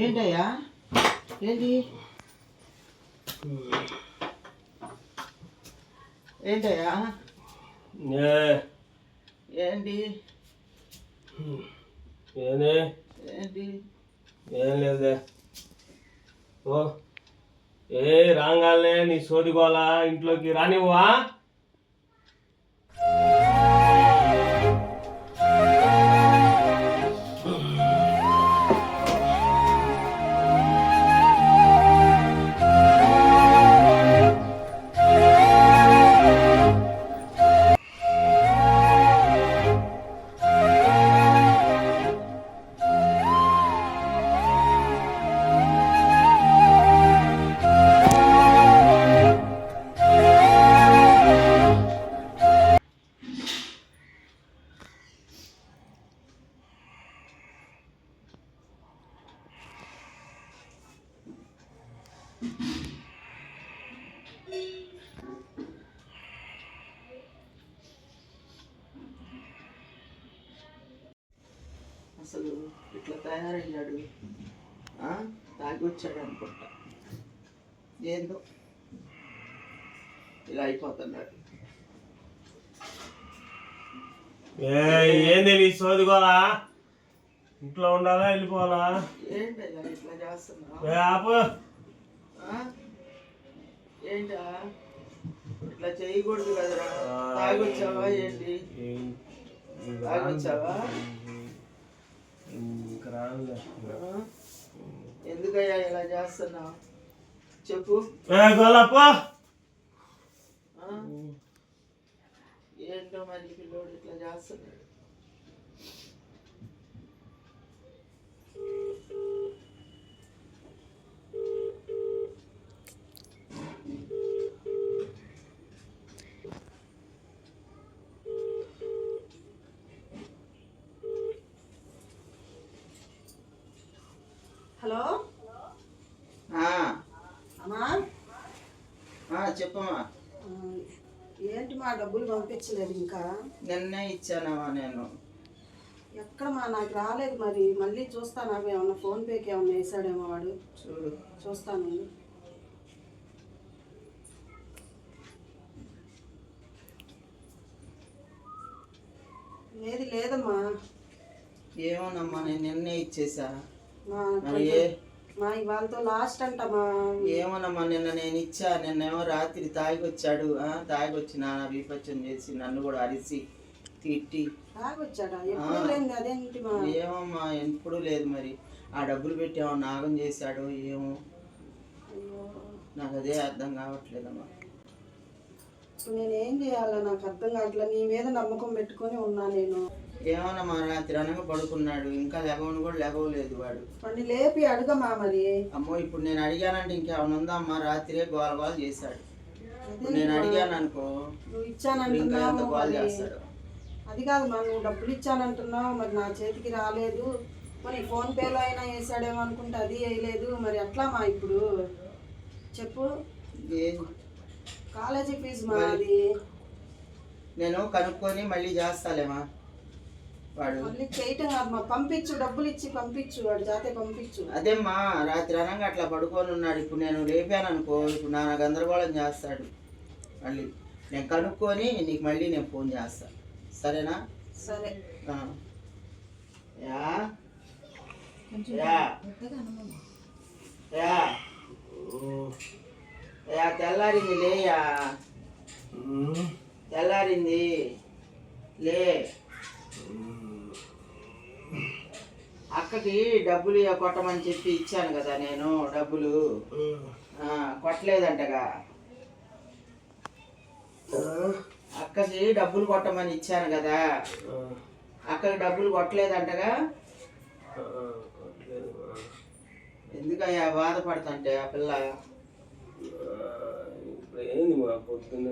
ఏంటయ్యా? ఏంటి? ఏంటయ్యా? ఏ. ఏంటి? ఏనే? ఏంటి? ఏం లేదే. ఓ. ఏ రాగానే నీ సోదిగోలా ఇంట్లోకి రానివ్వా అసలు ఇట్లా తయారయ్యాడు. ఆ? తాగి వచ్చాడు అనుకుంటా. ఏందో? ఇలా అయిపోతున్నాడు. ఏ ఏంది నీ సోదిగోలా ఇంట్లో ఉండాలా వెళ్ళిపోవాలా? ఏంటయ్యా ఇట్లా చేస్తున్నావు? ఏంటా? ఇట్లా చేయకూడదు కదరా. తాగొచ్చావా ఏంటి? తాగొచ్చావా ఇంకా రానులే. ఆ? ఎందుకయ్యా ఇలా చేస్తున్నావు చెప్పు ఏ గోలప్ప? ఏంటో మరి పిల్లోడు ఇట్లా చేస్తున్నాడు హలో ఆ, అమ్మా. చెప్పమ్మా. ఏంటి మా డబ్బులు పంపించలేదు ఇంకా? నిన్నే ఇచ్చానమ్మా నేను. ఎక్కడ మా నాకు రాలేదు మరి. మళ్ళీ చూస్తాను అవి ఏమన్నా ఫోన్ పేకి ఏమన్నా వేసాడేమో వాడు. చూడు. చూస్తాను. ఏది లేదమ్మా. ఏమోనమ్మా నేను నిన్నే ఇచ్చేసా. మా మరి మా ఇవాళతో లాస్ట్ అంట మా ఏమోనమ్మా నిన్న నేను ఇచ్చా నిన్నేమో రాత్రి తాగికొచ్చాడు ఆ, తాగికొచ్చి నాన్న విపచ్చం చేసి నన్ను కూడా అరిసి తిట్టి. తాగొచ్చాడా? ఎప్పుడు లేని అదేంటి మా? ఏమమ్మా ఎప్పుడు లేదు మరి. ఆ డబ్బులు పెట్టి ఏమో నాగం చేశాడు ఏమో. నాకు అదే అర్థం కావట్లేదమ్మా. ఇప్పుడు నేను చేయాలో నాకు అర్థం కావట్లే నీ మీద నమ్మకం పెట్టుకొని ఉన్నా నేను. ఏమోనమ్మా రాత్రి అనగా పడుకున్నాడు ఇంకా లెగవను కూడా లెగవలేదు వాడు. వాడిని లేపి అడుగమ్మా మరి. అమ్మో ఇప్పుడు నేను అడిగానంటే ఇంకేమైనా ఉందా అమ్మా? రాత్రే గోల గోల చేశాడు. ఇప్పుడు నేను అడిగాను అనుకో నువ్వు ఇంకా ఎంత గోల చేస్తాడు? అది కాదు మా నువ్వు డబ్బులు ఇచ్చానంటున్నావు మరి నా చేతికి రాలేదు. మరి ఫోన్ పేలో అయినా వేసాడేమో అనుకుంటే అది వేయలేదు. మరి ఎట్లా మా ఇప్పుడు? చెప్పు. కాలేజీ ఫీజు మా అది నేను కనుక్కొని మళ్ళీ చేస్తాలేమా? వాడు. మళ్ళీ చేయటం కాదు మా పంపించు డబ్బులు ఇచ్చి పంపించు వాడు జాతే పంపించు. అదేమ్మా రాత్రి అనగా అట్లా పడుకొని ఉన్నాడు. ఇప్పుడు నేను రేపాను అనుకో ఇప్పుడు నా గందరగోళం చేస్తాడు. మళ్ళీ నేను కనుక్కొని నీకు మళ్ళీ నేను ఫోన్ చేస్తాను సరేనా? సరే. ఆ. యా. యా. యా. యా తెల్లారింది లేయా. తెల్లారింది. లే. అక్కకి డబ్బులు కొట్టమని చెప్పి ఇచ్చాను కదా నేను డబ్బులు. కొట్టలేదంటగా. అక్కకి డబ్బులు కొట్టమని ఇచ్చాను కదా. అక్కకి డబ్బులు కొట్టలేదంటగా. కొట్టలేదు ఎందుకయ్యా బాధపడుతుంటే ఆ పిల్ల? ఇప్పుడు ఏంది మా పొద్దున్న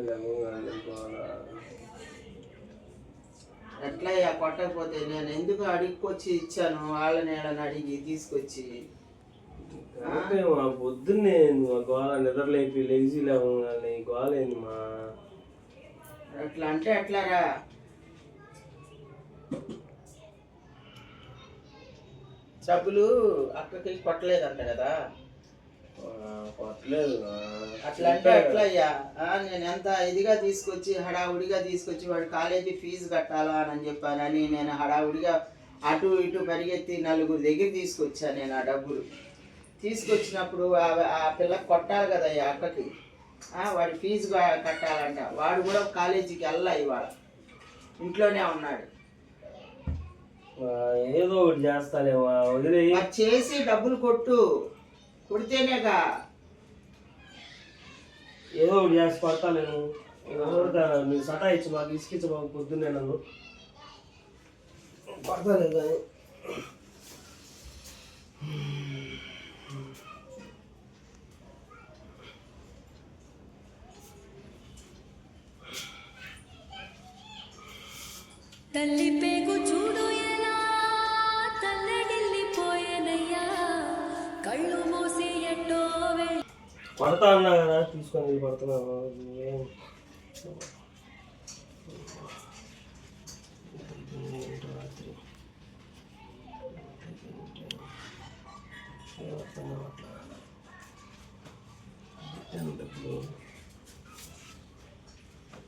ఎట్లయ్యా కొట్టకపోతే నేను ఎందుకు అడిగికొచ్చి ఇచ్చాను? వాళ్ళని వీళ్ళని అడిగి తీసుకొచ్చి. పొద్దున్నే గోల నిద్రలేపి ఈ గోల ఏంది మా? అట్లా అంటే ఎట్లారా డబ్బులు అక్కకి కొట్టలేదంట కదా? అట్లా అంటే అట్లా అయ్యా. నేను ఎంత ఇదిగా తీసుకొచ్చి హడావుడిగా తీసుకొచ్చి వాడు కాలేజీ ఫీజు కట్టాలా అని చెప్పానని నేను హడావుడిగా అటు ఇటు పరిగెత్తి నలుగురు దగ్గర తీసుకొచ్చాను నేను ఆ డబ్బులు. తీసుకొచ్చినప్పుడు ఆ- పిల్లకి కొట్టాలి కదా ఈ అక్కకి. ఆ, వాడి ఫీజు కట్టాలంట. వాడు కూడా కాలేజీకి వెళ్ళా ఇవాళ. ఇంట్లోనే ఉన్నాడు. ఏదో ఒకటి మరి చేసి డబ్బులు కొట్టు. కొడితేనేగా ఏదో ఒకటి చేసి కొడతా నేను. నీ సతాయించి మాకు ఇసుకించు మాకు పొద్దున్నే నన్ను. కొడతాను కానీ. తల్లి పడతా అన్నా కదా తీసుకొని వెళ్ళి కొడుతున్నాను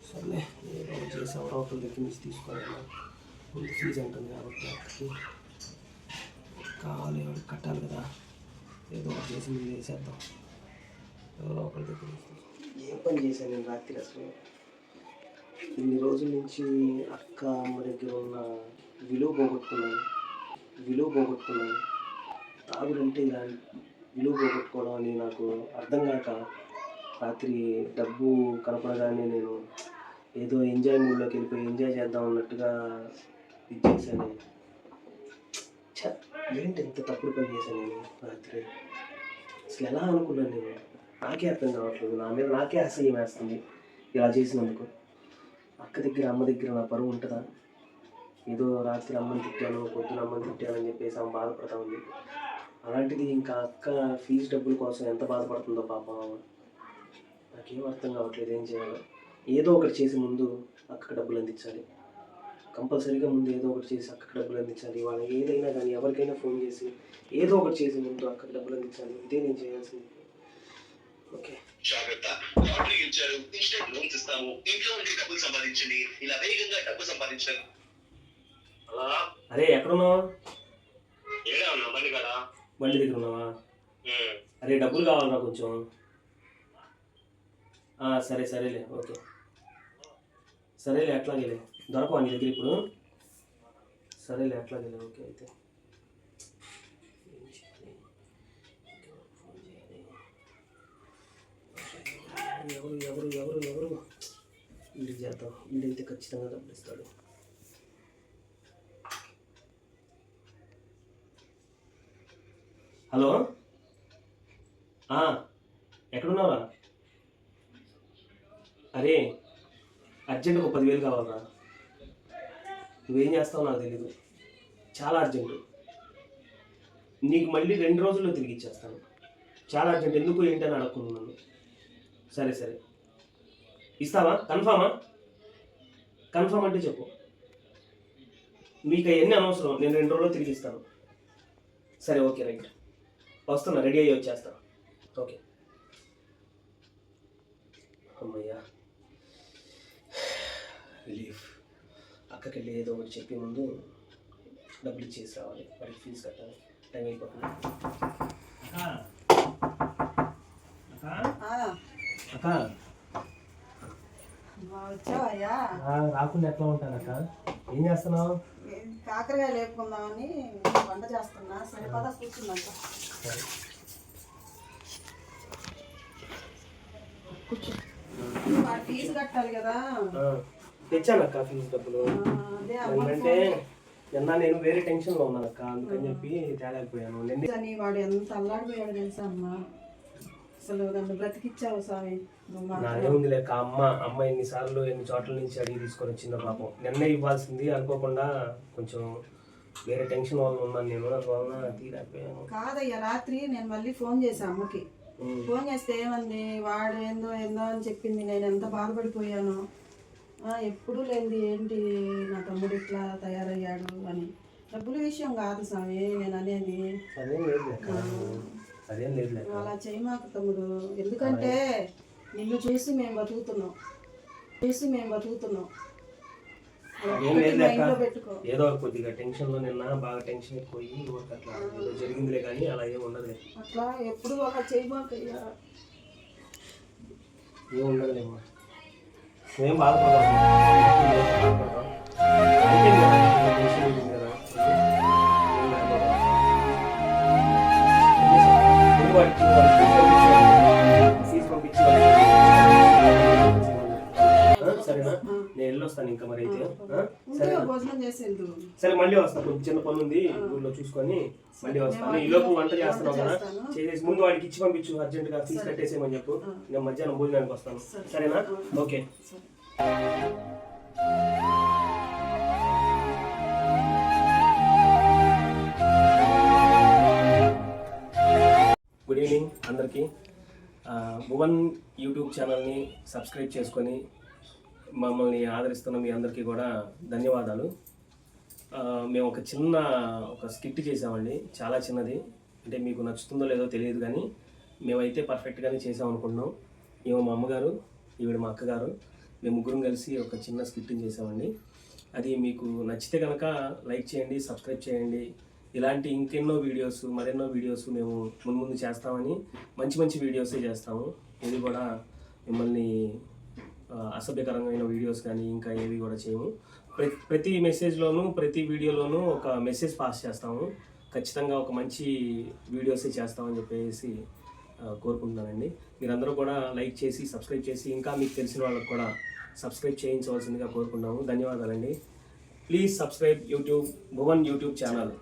సర్లే ఏదో ఒకటి చేసి దగ్గర నుంచి తీసుకోవాలి ముందు ఫీజు ఉంటుంది కాబట్టి అక్కడికి కావాలి ఎవరికి కట్టాలి కదా. ఏదో ఒకటి చేసి ముందు చేసేద్దాం. ఎవరో ఒకరి దగ్గర ఏం పని చేశాను నేను రాత్రి అసలు? ఇన్ని రోజుల నుంచి అక్క అమ్మ దగ్గర ఉన్న విలువ పోగొట్టుకున్నాను. విలువ పోగొట్టుకున్నాను. తాగుడంటే ఇలా విలువ పోగొట్టుకోవడం అని నాకు అర్థం కాక రాత్రి డబ్బు కనపడగానే నేను ఏదో ఎంజాయ్ మూడ్లోకి వెళ్ళిపోయి ఎంజాయ్ చేద్దాం అన్నట్టుగా ఇది చేశాను. ఏంటి ఎంత తప్పుడు పని చేశాను నేను రాత్రి? అసలు ఎలా అనుకున్నాను నేను? నాకే అర్థం కావట్లేదు. నా మీద నాకే అసహ్యం వేస్తుంది ఇలా చేసినందుకు. అక్క దగ్గర అమ్మ దగ్గర నా పరువు ఉంటుందా? ఏదో రాత్రి అమ్మని తిట్టాను పొద్దున అమ్మని తిట్టాను అని చెప్పేసి ఆమె బాధపడతా ఉంది. అలాంటిది ఇంకా అక్క ఫీజు డబ్బుల కోసం ఎంత బాధపడుతుందో పాపం ఆమె. నాకేం అర్థం కావట్లేదు ఏం చేయాలో. ఏదో ఒకటి చేసి ముందు అక్కకు డబ్బులు అందించాలి. కంపల్సరీగా ముందు ఏదో ఒకటి చేసి అక్కకు డబ్బులు అందించాలి. వాళ్ళకి ఏదైనా కానీ ఎవరికైనా ఫోన్ చేసి ఏదో ఒకటి చేసి ముందు అక్కకు డబ్బులు అందించాలి. ఇదే నేను చేయాల్సింది. జాగ్రత్త. లాటరీ ఇచ్చారు. ఇన్స్టెంట్ లోన్స్ ఇస్తాము. ఇంట్లో ఉండి డబ్బులు సంపాదించండి. ఇలా వేగంగా డబ్బు సంపాదించడం. అలా? అరే ఎక్కడున్నావు? ఏడా బండి కదా బండి దగ్గర ఉన్నావా? అరే డబ్బులు కావాలరా కొంచెం. సరే సరేలే. ఓకే. సరేలే అట్లాగేలే. దొరకవా నీ దగ్గర ఇప్పుడు? సరేలే అట్లాగేలే. ఓకే అయితే ఏం చేయాలి? ఎవరికి ఫోన్ చేయాలి? ఎవరు ఎవరు ఎవరు ఎవరు? ఇంటికి చేద్దాం. వీడైతే ఖచ్చితంగా డబ్బులు ఇస్తాడు హలో ఎక్కడున్నావా అరే అర్జెంట్ ఒక పదివేలు కావాలరా. నువ్వేం చేస్తావు నాకు తెలీదు. చాలా అర్జెంటు. నీకు మళ్ళీ రెండు రోజుల్లో తిరిగి ఇచ్చేస్తాను. చాలా అర్జెంట్. ఎందుకు ఏంటని అడుక్కున్నాను సరే సరే. ఇస్తావా? కన్ఫామా? కన్ఫామ్ అంటే చెప్పు. మీకు అవన్నీ అనవసరం. నేను రెండు రోజుల్లో తిరిగి ఇస్తాను. సరే ఓకే రైట్. వస్తున్నా రెడీ అయ్యి వచ్చేస్తా. ఓకే. అమ్మయ్యా. రిలీఫ్. అక్కకి వెళ్ళి ఏదో ఒకటి చెప్పి ముందు డబ్బులు ఇచ్చేసి రావాలి. వాడికి ఫీజు కట్టాలి. టైం అయిపోతుంది అక్క ఆ, అక్క. వచ్చావయ్యా రాకుండా ఎట్లా ఉంటాను అక్క? ఏం చేస్తున్నావు? కాకరకాయ లేపుకుందామని వంట చేస్తున్నా. సరే పద కూర్చుందంట వాడి ఫీజు కట్టాలి కదా. తెచ్చాను అక్క ఫీజు డబ్బులు. ఎందుకంటే నిన్న నేను వేరే టెన్షన్లో ఉన్నాను అక్క. అందుకని చెప్పి తేలేకపోయాను. వాడు ఎంత అల్లాడిపోయాడు తెలుసా అమ్మ? అసలు నన్ను బ్రతికిచ్చావు స్వామి. నాదేముంది లేక అమ్మ అమ్మ ఎన్నిసార్లు ఎన్ని చోట్ల నుంచి అడిగి తీసుకొని వచ్చిందో పాపం. నిన్నే ఇవ్వాల్సింది అనుకోకుండా కొంచెం వేరే టెన్షన్ వల్ల ఉన్నాను నేను. అందువలన తీరాకపోయాను. కాదయ్యా రాత్రి నేను మళ్ళీ ఫోన్ చేశాను అమ్మకి. ఫోన్ చేస్తే ఏమంది వాడు ఏందో ఏందో అని చెప్పింది. నేను ఎంత బాధపడిపోయాను. ఆ, ఎప్పుడూ లేనిది ఏంటి? నా తమ్ముడు ఇట్లా తయారయ్యాడు అని. డబ్బుల విషయం కాదు స్వామి నేను అనేది. అదేం లేదు లెక్క అదేం లేదు అలా చేయమాకు తమ్ముడు. ఎందుకంటే నిన్ను చూసి మేము బతుకుతున్నాం. చూసి మేము బతుకుతున్నాం. ఏం లేదు పెట్టుకో. ఏదో కొద్దిగా టెన్షన్లో నిన్న బాగా టెన్షన్ ఎక్కువయి అట్లా ఏదో జరిగిందిలే కానీ అలా ఏం ఉండదులే. అట్లా ఎప్పుడు అలా చేయమాకయ్యా ఏం ఉండదులేమ్మా నువ్వేం బాధపడదు సరే మళ్ళీ వస్తా. కొంచెం చిన్న పని ఉంది ఊళ్ళో చూసుకొని మళ్ళీ వస్తాను. ఈ లోపు వంట చేస్తున్నావు కదా. చేసేసి ముందు వాడికి ఇచ్చి పంపించు అర్జెంట్గా ఫీజు కట్టేసేయమని చెప్పు. నేను మధ్యాహ్నం భోజనానికి వస్తాను. సరేనా? ఓకే. గుడ్ ఈవినింగ్ అందరికీ. భువన్ యూట్యూబ్ ఛానల్ని సబ్స్క్రైబ్ చేసుకొని మమ్మల్ని ఆదరిస్తున్న మీ అందరికీ కూడా ధన్యవాదాలు. మేము ఒక చిన్న ఒక స్కిట్ చేసామండి. చాలా చిన్నది. అంటే మీకు నచ్చుతుందో లేదో తెలియదు కానీ మేమైతే పర్ఫెక్ట్గానే చేసాం అనుకుంటున్నాం. మేము మా అమ్మగారు ఈవిడ మా అక్కగారు మేము ముగ్గురం కలిసి ఒక చిన్న స్కిట్ చేసామండి. అది మీకు నచ్చితే కనుక లైక్ చేయండి సబ్స్క్రైబ్ చేయండి. ఇలాంటి ఇంకెన్నో వీడియోస్ మరెన్నో వీడియోస్ మేము ముందు ముందు చేస్తామని మంచి మంచి వీడియోసే చేస్తాము. ఇది కూడా మిమ్మల్ని అసభ్యకరమైన వీడియోస్ కానీ ఇంకా ఏవి కూడా చేయము. ప్రతి ప్రతి మెసేజ్లోనూ ప్రతి వీడియోలోనూ ఒక మెసేజ్ పాస్ చేస్తాము. ఖచ్చితంగా ఒక మంచి వీడియోసే చేస్తామని చెప్పేసి కోరుకుంటున్నానండి. మీరందరూ కూడా లైక్ చేసి సబ్స్క్రైబ్ చేసి ఇంకా మీకు తెలిసిన వాళ్ళకి కూడా సబ్స్క్రైబ్ చేయించవలసిందిగా కోరుకున్నాము ధన్యవాదాలండి. Please subscribe YouTube Bhuvan YouTube channel